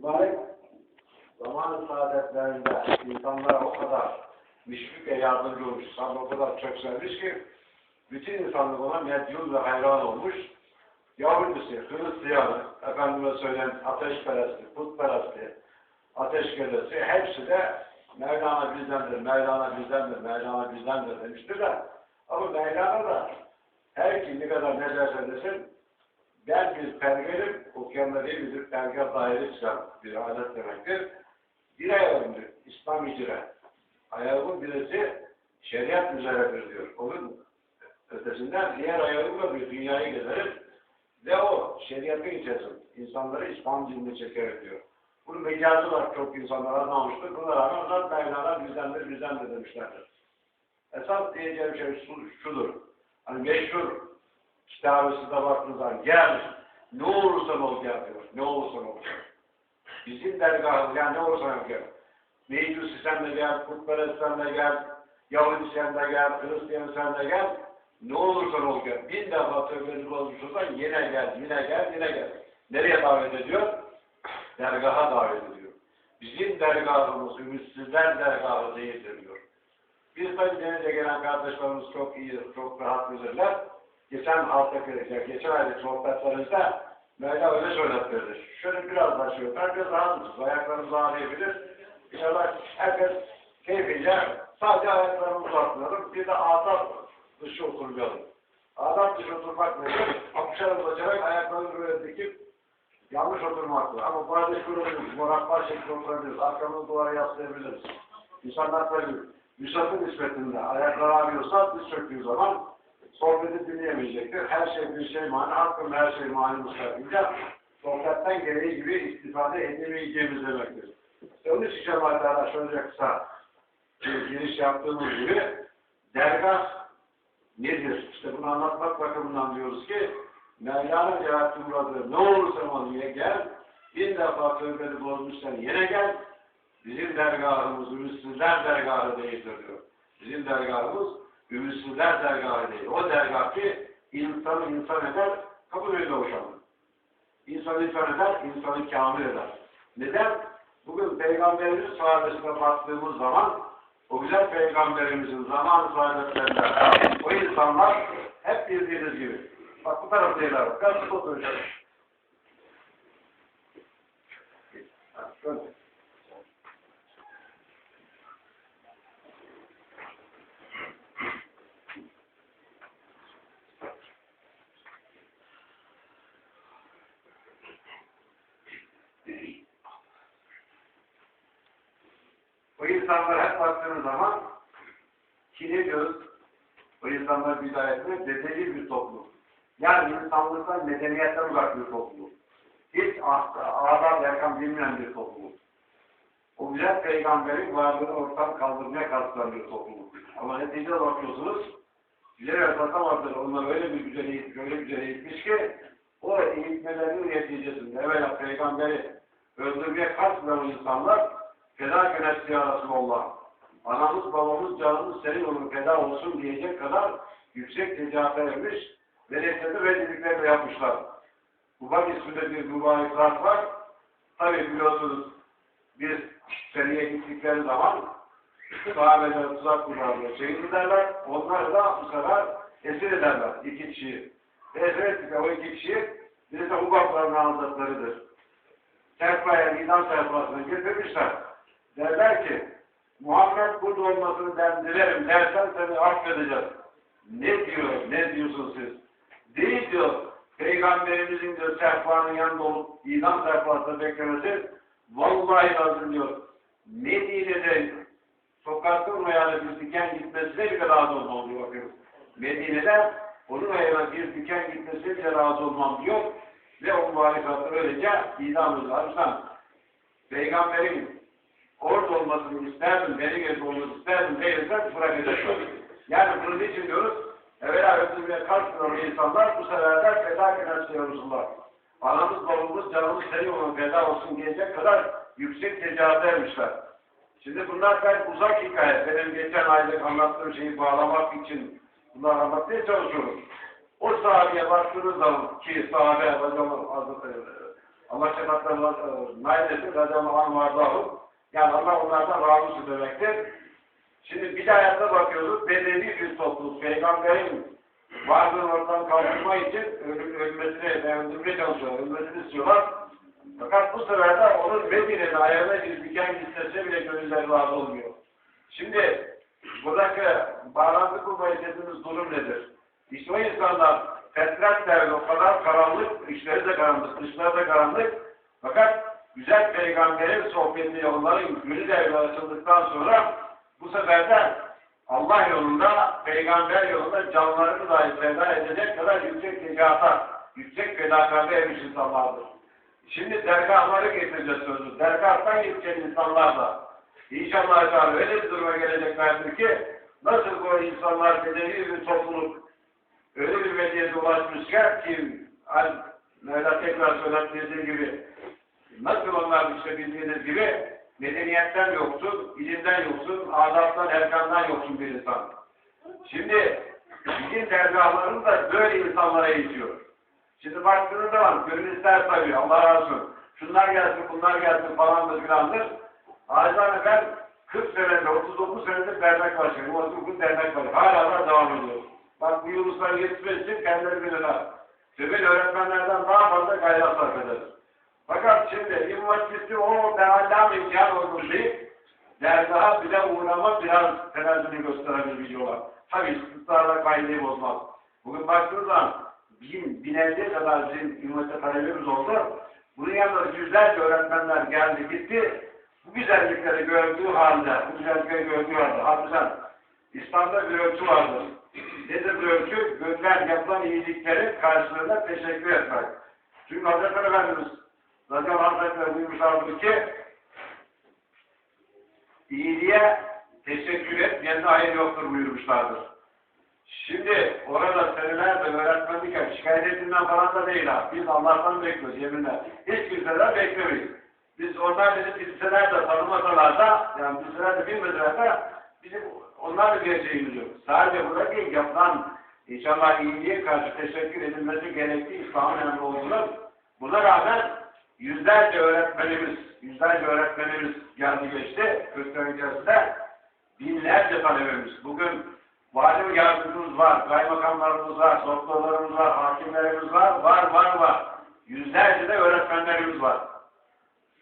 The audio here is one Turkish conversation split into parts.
mübarek zaman saadetlerinde insanlara o kadar müşfik ve yardımcı olmuş, sana o kadar çok sevmiş ki bütün insanlık ona medyun ve hayran olmuş. Yahudisi, Hristiyanı, efendime söyleyen ateşperesti, putperesti, ateşkelesi hepsi de Mevlana bizdendir, Mevlana bizdendir, Mevlana bizdendir demiştir de ama Mevlana da her kim ne kadar ne derse desin ben bir pergelim, okyanla değil midir? Pergel daire çıkan bir alet demektir. Bir ayağımdır, İslam icra. Ayağımın birisi şeriat üzeredir diyor. Onun ötesinden diğer ayağımla bir dünyayı gezerim ve o şeriatı içerisinde insanları İslam dinine çekerek diyor. Bunu mecazı var çok insanlar anlamıştır. Buna rağmen onlar Mevlana bizdendir, bizdendir demişlerdir. Esas diyeceğim şey şu- şudur. Hani meşhur kitabesinde baktığınız zaman gel ne olursan ol gel diyor. Ne olursan ol gel. Bizim dergahımız yani ne olursan ol gel. Mecusi sen de gel, Kutperest sen de gel, Yahudi sen de gel, Hristiyan sen de gel. Ne olursan ol gel. Bin defa tövbeniz olmuş olsa yine gel, yine gel, yine gel. Nereye davet ediyor? Dergaha davet ediyor. Bizim dergahımız ümitsizler dergahı değildir diyor. Biz tabi denize gelen kardeşlerimiz çok iyi, çok rahat bilirler. Geçen hafta, geçen ayda sohbetlerimizde Mevla öyle söylettirdi. Şöyle biraz daha yapar, biraz rahatız. Ayaklarımızı ağrıyabilir. İnşallah herkes keyfince sadece ayaklarımızı uzatmayalım. Bir de adab dışı oturmayalım. Adab dışı oturmak nedir? Akşam bacarak ayaklarını böyle dikip yanlış oturmaktır. Ama bazı kuruluruz, moraklar şeklinde oturabiliriz. Arkamızı duvara yaslayabiliriz. İnsanlar tabii Müsafir nispetinde ayakları ağrıyorsa diz çöktüğü zaman sohbeti dinleyemeyecektir. Her şey bir şey mani, hakkım her şey mani müsaadince sohbetten gereği gibi istifade edemeyeceğimiz demektir. Onun için kısa bir giriş yaptığımız gibi dergah nedir? İşte bunu anlatmak bakımından diyoruz ki Mevlana Celalettin Murad'ı ne olursa ol yine gel, bin defa tövbeni bozmuşsan yine gel, Bizim dergahımız ümitsizler dergahı değildir diyor. Bizim dergahımız ümitsizler dergahı değil. O dergah ki insanı insan eder, kabul ediyor boşanır. İnsanı insan eder, insanı kamil eder. Neden? Bugün Peygamberimiz sahabesine baktığımız zaman o güzel Peygamberimizin zaman sahabetlerinde o insanlar hep bildiğiniz gibi. Bak bu taraftaylar. Biraz oturacağız. Ha, Şöyle. O insanlara baktığınız zaman ki ne diyoruz? İnsanlar bidayetinde bedeli bir toplum. Yani insanlıktan medeniyetten uzak bir toplum. Hiç ağlar yakan bilmeyen bir toplum. O güzel peygamberin varlığını ortadan kaldırmaya kalkılan bir toplum. Ama neticede bakıyorsunuz, güzel yasatamazdır. Onlar öyle bir güzel eğitmiş, öyle güzel eğitmiş ki o eğitmelerinin neticesinde evvela peygamberi öldürmeye kalkmayan insanlar feda könetsi ya Resulallah. Anamız babamız canımız senin onun feda olsun diyecek kadar yüksek tecaret vermiş ve nefsede ve yapmışlar. Ubak isminde bir mübarek zat var. Tabi biliyorsunuz bir seriye gittikleri zaman sahabeler tuzak kurarlar, şehit ederler. Onlar da bu sefer esir ederler iki kişiyi. Ettik o iki kişiyi birisi Ubakların hazretleridir. Serpaya, idam sayfasına getirmişler. Derler ki Muhammed burada olmasını ben dilerim dersen seni affedeceğiz. Ne diyor, ne diyorsun siz? Değil diyor, Peygamberimizin diyor sehpanın yanında olup idam sehpasında beklemesi vallahi lazım diyor. Medine'de sokakta yani bir diken gitmesine bile razı olmam diyor bakın. Medine'de onun ayağına bir diken gitmesine bile razı olmam diyor. Ve o mübarek öylece idam ediyor. Peygamberin orada olmasını isterdim, benim yerinde olmasını isterdim değilse bırakacaklar. Yani bunun için diyoruz, evvela öldürmeye kalkmıyor insanlar, bu sefer de feda kınasıyorlar. Anamız, babamız, canımız seni onun feda olsun diyecek kadar yüksek ticaret vermişler. Şimdi bunlar gayet uzak hikaye. Benim geçen aylık anlattığım şeyi bağlamak için bunlar anlatmaya çalışıyorum. O sahabeye baktığınız zaman ki sahabe hocam Allah şefatlarına nail etsin. Anh vardahum. Yani Allah onlardan razı demektir. Şimdi bidayatta bakıyoruz. Bedeni bir topluluk. Peygamberin varlığını ortadan kaldırma için ölüm, ölmesini ve öldürmeye çalışıyorlar. Ölmesini istiyorlar. Fakat bu sefer de onun Medine'de ayağına bir diken gitsese bile gönüller razı olmuyor. Şimdi buradaki bağlantı kurmayı dediğimiz durum nedir? İşte o insanlar fetret o kadar karanlık, içleri de karanlık, dışları da karanlık. Fakat güzel peygamberin sohbetiyle onların gönül devri açıldıktan sonra bu sefer de Allah yolunda, peygamber yolunda canlarını dahi feda edecek kadar yüksek necata, yüksek fedakarlığa ermiş insanlardır. Şimdi dergahları getireceğiz sözü. Dergahtan gidecek insanlar da. İnşallah Teala öyle bir duruma geleceklerdir ki nasıl bu insanlar bedeni bir topluluk öyle bir medyaya ulaşmışken ki hani Mevla tekrar söylediği gibi nasıl onlar işte bildiğiniz gibi medeniyetten yoksun, ilimden yoksun, adaptan, erkandan yoksun bir insan. Şimdi bizim dergahlarımız da böyle insanlara eğitiyor. Şimdi baktığınız zaman gönül ister tabii Allah razı olsun. Şunlar gelsin, bunlar gelsin falandır filandır. Acizane ben 40 senedir, 39 senedir dernek başkanıyım. 39 dernek var. Hala da devam ediyor. Bak bu Yunuslar yetişmek için kendileri bilirler. Tübül öğretmenlerden daha fazla gayret sarf. Fakat şimdi Hatip'te o teallâ imkan olsun deyip dergaha bile uğrama biraz tenezzülü gösterebiliyorlar. Tabii istisnarla kaydeyi bozmaz. Bugün baktığınız zaman bin, bin elliye kadar bizim üniversite talebimiz oldu. Bunun yanında yüzlerce öğretmenler geldi gitti. Bu güzellikleri gördüğü halde, bu güzellikleri gördüğü halde, hafızan, İslam'da bir ölçü vardır. Nedir bir ölçü? Gönüller yapılan iyiliklerin karşılığında teşekkür etmek. Çünkü Hazreti Efendimiz Radiyallahu Hazretleri buyurmuşlardır ki iyiliğe teşekkür et, yerine hayır yoktur buyurmuşlardır. Şimdi orada senelerde öğretmenlik yap, şikayet ettiğinden falan da değil ha. Biz Allah'tan bekliyoruz yeminle. Hiç kimseden beklemeyiz. Biz onlar bizi bilseler de tanımasalar da, yani bilseler de bilmeseler de bizim onlar da gerçeğimiz yok. Sadece burada değil, yapılan inşallah iyiliğe karşı teşekkür edilmesi gerektiği İslam'ın emri rağmen yüzlerce öğretmenimiz, yüzlerce öğretmenimiz geldi geçti. İçerisinde binlerce talebemiz. Bugün vali yardımcımız var, kaymakamlarımız var, doktorlarımız var, hakimlerimiz var, var, var, var. Yüzlerce de öğretmenlerimiz var.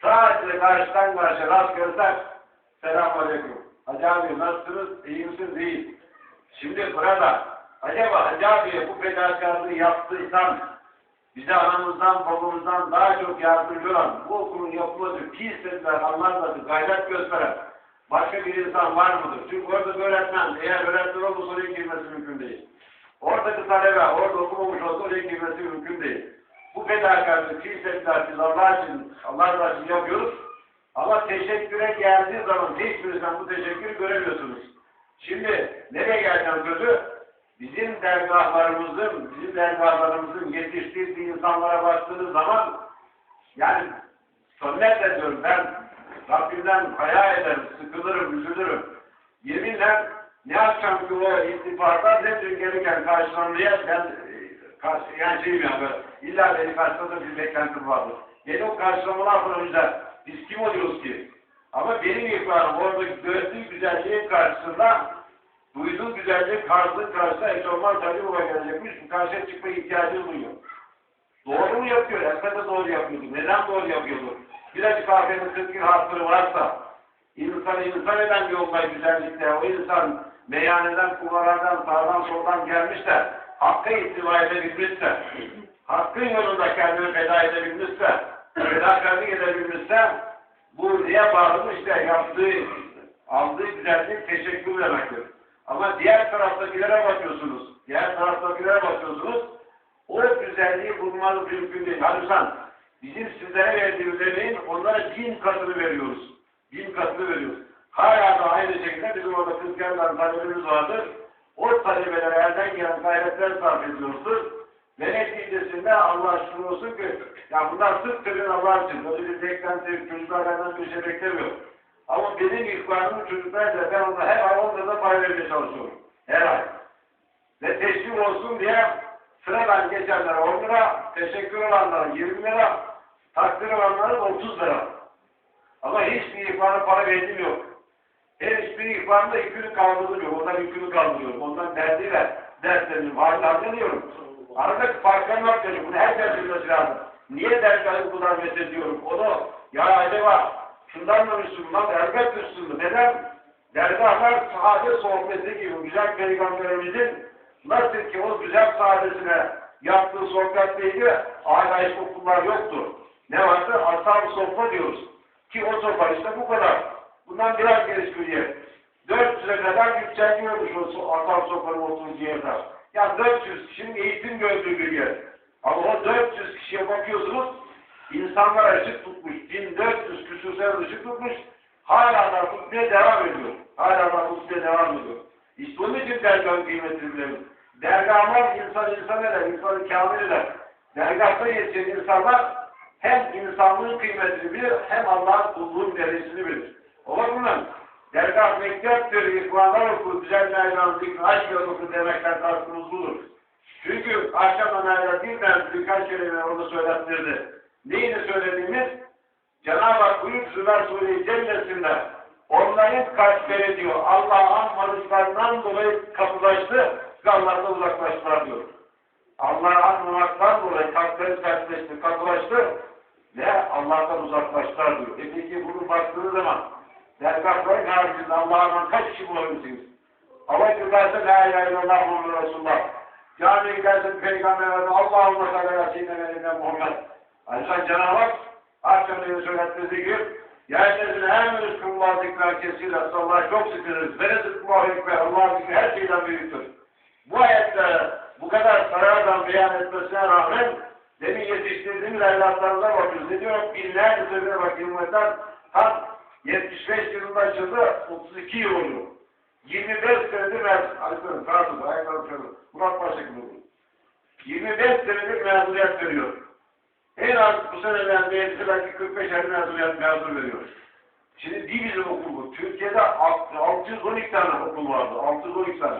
Sadece karşıdan karşıya rast görsen, selamun aleyküm. Hacı abi nasılsınız, iyi misiniz, iyi. Şimdi burada, acaba Hacı abiye bu fedakarlığı yaptıysan, bize anamızdan, babamızdan daha çok yardımcı olan, bu okulun yapılması, ki istediler, anlatmadı, gayret gösteren, başka bir insan var mıdır? Çünkü orada öğretmen, eğer öğretmen olursa oraya girmesi mümkün değil. Oradaki talebe, orada okumamış olsa oraya girmesi mümkün değil. Bu fedakarlığı, ki istediler, biz Allah için, Allah için yapıyoruz. Ama teşekküre geldiği zaman hiçbirinizden bu teşekkürü göremiyorsunuz. Şimdi nereye geleceğim sözü? Bizim dergahlarımızın, bizim dergahlarımızın yetiştirdiği insanlara baktığınız zaman yani samimiyetle diyorum ben Rabbimden haya ederim, sıkılırım, üzülürüm. Yeminle ne akşamki o istifadan ne dün gelirken karşılanmaya ben e, karşı, yani şeyim yani böyle, illa beni karşıladı bir beklentim vardır. Beni o karşılamalar önce biz kim oluyoruz ki? Ama benim ihbarım orada gördüğü güzelliğin karşısında duyduğu güzellik karşılığı karşısında hiç olmaz tabi baba gelecekmiş. Bu karşıya çıkma ihtiyacı duyuyor. Doğru mu yapıyor? Elbette doğru yapıyordu. Neden doğru yapıyordu? Birazcık afetin sıtkın hatırı varsa insanı insan eden bir olmayı güzellikle o insan meyhaneden, kumarlardan, sağdan soldan gelmiş de hakkı istiva edebilmişse hakkın yolunda kendini feda edebilmişse fedakarlık edebilmişse bu niye bağlı işte yaptığı aldığı güzellik teşekkür demektir. Ama diğer taraftakilere bakıyorsunuz. Diğer taraftakilere bakıyorsunuz. O güzelliği bulmanız mümkün değil. Halbuki bizim sizlere verdiğimiz emeğin onlara bin katını veriyoruz. Bin katını veriyoruz. Hala da aynı şekilde bizim orada kızgarlar talebimiz vardır. O talebelere elden gelen gayretler sarf ediyoruz. Ve neticesinde Allah şükür olsun ki ya bunlar sırf kırın Allah için. Böyle bir beklenti çocuklardan bir şey beklemiyor. Ama benim ihbarımın çocuklar ben onda her ay onlara da pay vermeye çalışıyorum. Her ay. Ve teşvik olsun diye sıradan geçenlere 10 lira, teşekkür olanlara 20 lira, Takdir olanları 30 lira. Ama hiçbir ihbarı para verdiğim yok. Her hiçbir ihbarında yükünü kaldırmıyor. Ondan yükünü kaldırıyorum. Ondan derdiyle dertleniyorum. Hala deniyorum. Aradaki farklar var benim. Bunu herkes bilmesi lazım. Niye dertleri bu kadar methediyorum? O da ya acaba şundan mı Müslüman? Elbet Müslüman. Neden? Dergahlar sade sohbeti gibi güzel peygamberimizin nasıl ki o güzel saadesine yaptığı sohbetle ilgili hala okullar yoktur. Ne vardı? Ashab-ı sofra diyoruz. Ki o sofra işte bu kadar. Bundan biraz geniş bir yer. 400'e kadar yükseliyormuş o ashab sofranın oturduğu yerler. Yani 400 kişinin eğitim gördüğü bir yer. Ama o 400 kişiye bakıyorsunuz insanlar ışık tutmuş. 1400 küsursel ışık tutmuş. Hala da tutmaya devam ediyor. Hala da tutmaya devam ediyor. İşte onun için dergahın kıymetini bilelim. Dergahlar insan insan eder, insanı kamil eder. Dergahta yetişen insanlar hem insanlığın kıymetini bilir, hem Allah'ın kulluğun derecesini bilir. O bakımdan dergah mekteptir, ikvanlar okur, güzel meydan zikri, aşk yolu okur demekten kastımız budur. Çünkü akşamdan ayrı bir ben birkaç kere onu söylettirdi. Neyini söylediğimiz? Cenab-ı Hak buyur Zümer Sure-i Cellesi'nde onların kalpleri diyor Allah'a anmadıklarından dolayı kapılaştı ve Allah'tan uzaklaştılar diyor. Allah'ı anmamaktan dolayı kalpleri sertleşti, katılaştı ve Allah'tan uzaklaştılar diyor. E peki bunu baktığınız zaman dergahların haricinde Allah'tan kaç kişi bulabilirsiniz? Allah giderse la ilahe illallah Muhammed Resulullah. Camiye giderse Peygamber'e Allah'ın sallallahu aleyhi ve sellem Muhammed. Ayrıca Cenab-ı Hak akşamleyin söylettiği gibi yeryüzüne en rızkınlar zikrer kesiyle Allah'a çok zikrederiz. Ve rızkınlar ekber. Allah'ın zikri her şeyden büyüktür. Bu ayette bu kadar karardan beyan etmesine rağmen demin yetiştirdiğimiz evlatlarımıza bakıyoruz. Ne diyor? Binler üzerine bakayım. Mesela tam 75 yılında açıldı. 32 yıl oluyor. 25 senedir mezun. Sağ Ayaklarım şöyle. Murat Paşa gibi oluyor. 25 senedir mezuniyet veriyor. En az bu sene ben belki belki 45 ay mezuniyet mezun veriyor. Şimdi bir bizim okul bu. Türkiye'de 612 tane okul vardı. 612 tane.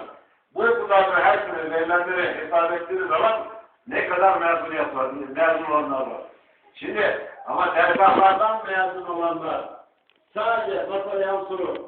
Bu okullarda her sene verilenleri hesap ettiğiniz zaman ne kadar mezuniyet var, mezun olanlar var. Şimdi ama dergahlardan mezun olanlar sadece masaya soru